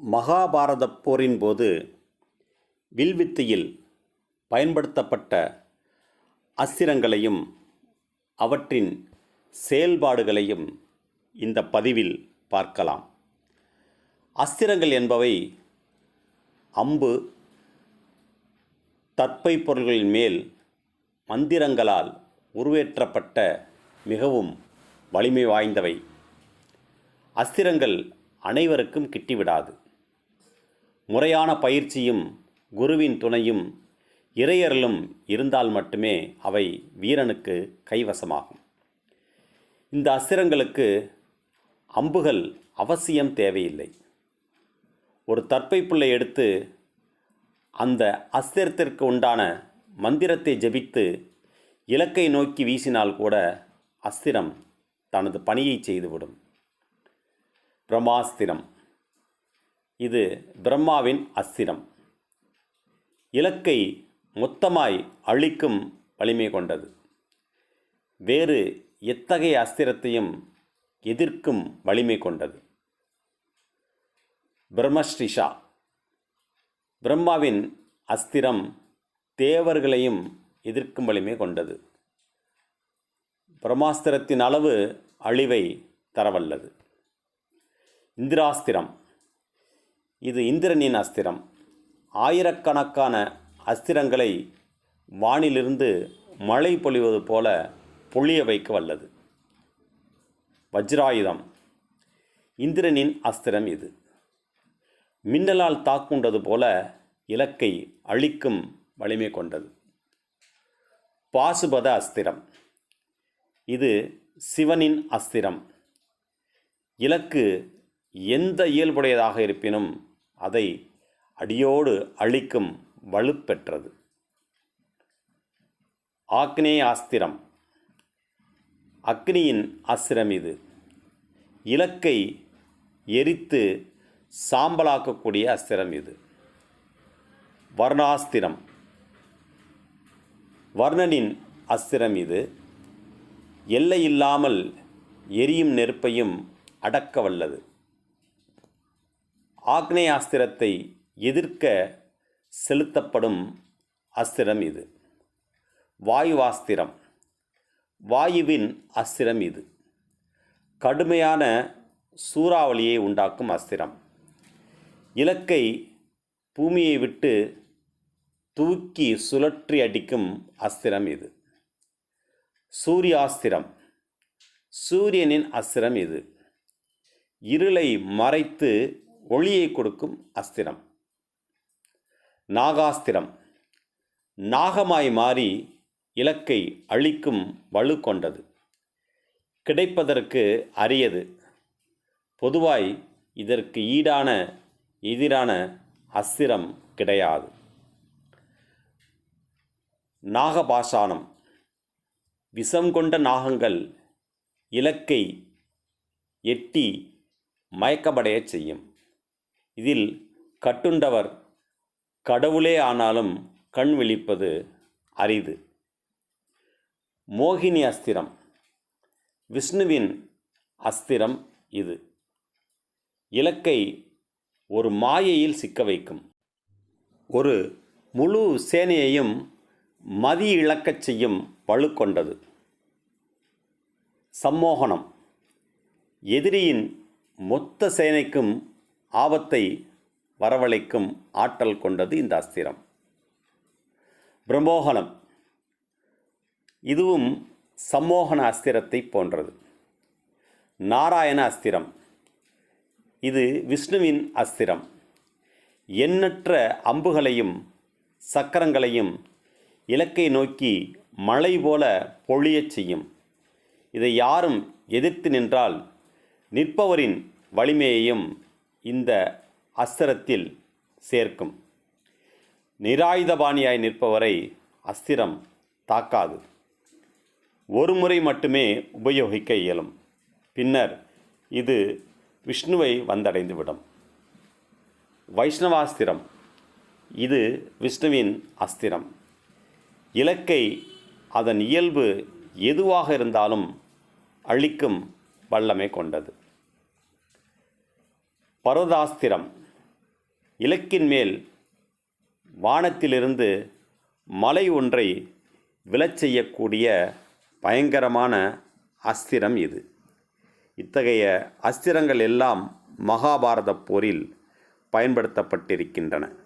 மகாபாரத போரின் போது வில்வித்தையில் பயன்படுத்தப்பட்ட அஸ்திரங்களையும் அவற்றின் செயல்பாடுகளையும் இந்த பதிவில் பார்க்கலாம். அஸ்திரங்கள் என்பவை அம்பு தற்பை பொருள்களின் மேல் மந்திரங்களால் உருவேற்றப்பட்ட மிகவும் வலிமை வாய்ந்தவை. அஸ்திரங்கள் அனைவருக்கும் கிட்டிவிடாது. முறையான பயிற்சியும் குருவின் துணையும் இறையர்களும் இருந்தால் மட்டுமே அவை வீரனுக்கு கைவசமாகும். இந்த அஸ்திரங்களுக்கு அம்புகள் அவசியம் தேவையில்லை. ஒரு தற்பை புள்ளை எடுத்து அந்த அஸ்திரத்திற்கு உண்டான மந்திரத்தை ஜெபித்து இலக்கை நோக்கி வீசினால் கூட அஸ்திரம் தனது பணியை செய்துவிடும். பிரம்மாஸ்திரம். இது பிரம்மாவின் அஸ்திரம். இலக்கை மொத்தமாய் அழிக்கும் வலிமை கொண்டது. வேறு எத்தகைய அஸ்திரத்தையும் எதிர்க்கும் வலிமை கொண்டது. பிரம்மஸ்ரீஷா. பிரம்மாவின் அஸ்திரம் தேவர்களையும் எதிர்க்கும் வலிமை கொண்டது. பிரம்மாஸ்திரத்தின் அளவு அழிவை தரவல்லது. இந்திராஸ்திரம். இது இந்திரனின் அஸ்திரம். ஆயிரக்கணக்கான அஸ்திரங்களை வானிலிருந்து மழை பொழிவது போல பொழிய வைக்க வல்லது. வஜ்ராயுதம். இந்திரனின் அஸ்திரம் இது. மின்னலால் தாக்குண்டது போல இலக்கை அழிக்கும் வலிமை கொண்டது. பாசுபத அஸ்திரம். இது சிவனின் அஸ்திரம். இலக்கு எந்த இயல்புடையதாக இருப்பினும் அதை அடியோடு அழிக்கும் வலுப்பெற்றது. ஆக்னே ஆஸ்திரம். அக்னியின் ஆஸ்திரம் இது. இலக்கை எரித்து சாம்பலாக்கக்கூடிய அஸ்திரம் இது. வர்ணாஸ்திரம். வர்ணனின் அஸ்திரம் இது. எல்லையில்லாமல் எரியும் நெருப்பையும் அடக்க வல்லது ஆக்னேயாஸ்திரத்தை எதிர்க்க செலுத்தப்படும் அஸ்திரம் இது. வாயுவாஸ்திரம். வாயுவின் அஸ்திரம் இது. கடுமையான சூறாவளியை உண்டாக்கும் அஸ்திரம். இலக்கை பூமியை விட்டு தூக்கி சுழற்றி அடிக்கும் அஸ்திரம் இது. சூரியாஸ்திரம். சூரியனின் அஸ்திரம் இது. இருளை மறைத்து ஒளியை கொடுக்கும் அஸ்திரம். நாகாஸ்திரம். நாகமாய் மாறி இலக்கை அழிக்கும் வலு கொண்டது. கிடைப்பதற்கு அரியது. பொதுவாய் இதற்கு ஈடான எதிரான அஸ்திரம் கிடையாது. நாகபாஷானம் விஷம் கொண்ட நாகங்கள் இலக்கை எட்டி மயக்கமடையச் செய்யும். இதில் கட்டுண்டவர் கடவுளே ஆனாலும் கண் விழிப்பது அரிது. மோகினி அஸ்திரம் விஷ்ணுவின் அஸ்திரம் இது. இலக்கை ஒரு மாயையில் சிக்க வைக்கும். ஒரு முழு சேனையையும் மதி இழக்கச் செய்யும் வலு கொண்டது. சம்மோகனம் எதிரியின் மொத்த சேனைக்கும் ஆபத்தை வரவழைக்கும் ஆற்றல் கொண்டது இந்த அஸ்திரம். பிரம்மோகனம் இதுவும் சம்மோகன அஸ்திரத்தை போன்றது. நாராயண அஸ்திரம் இது விஷ்ணுவின் அஸ்திரம். எண்ணற்ற அம்புகளையும் சக்கரங்களையும் இலக்கை நோக்கி மழை போல பொழியச் செய்யும். இதை யாரும் எதிர்த்து நின்றால் நிற்பவரின் வலிமையையும் இந்த அஸ்திரத்தில் சேர்க்கும். நிராயுதபாணியாய் நிற்பவரை அஸ்திரம் தாக்காது. ஒரு முறை மட்டுமே உபயோகிக்க இயலும். பின்னர் இது விஷ்ணுவை வந்தடைந்துவிடும். வைஷ்ணவாஸ்திரம். இது விஷ்ணுவின் அஸ்திரம். இலக்கை அதன் இயல்பு எதுவாக இருந்தாலும் அழிக்கும் வல்லமை கொண்டது. பர்வதாஸ்திரம் இலக்கின் மேல் வானத்திலிருந்து மலை ஒன்றை விழச் செய்யக்கூடிய பயங்கரமான அஸ்திரம் இது. இத்தகைய அஸ்திரங்கள் எல்லாம் மகாபாரத போரில் பயன்படுத்தப்பட்டிருக்கின்றன.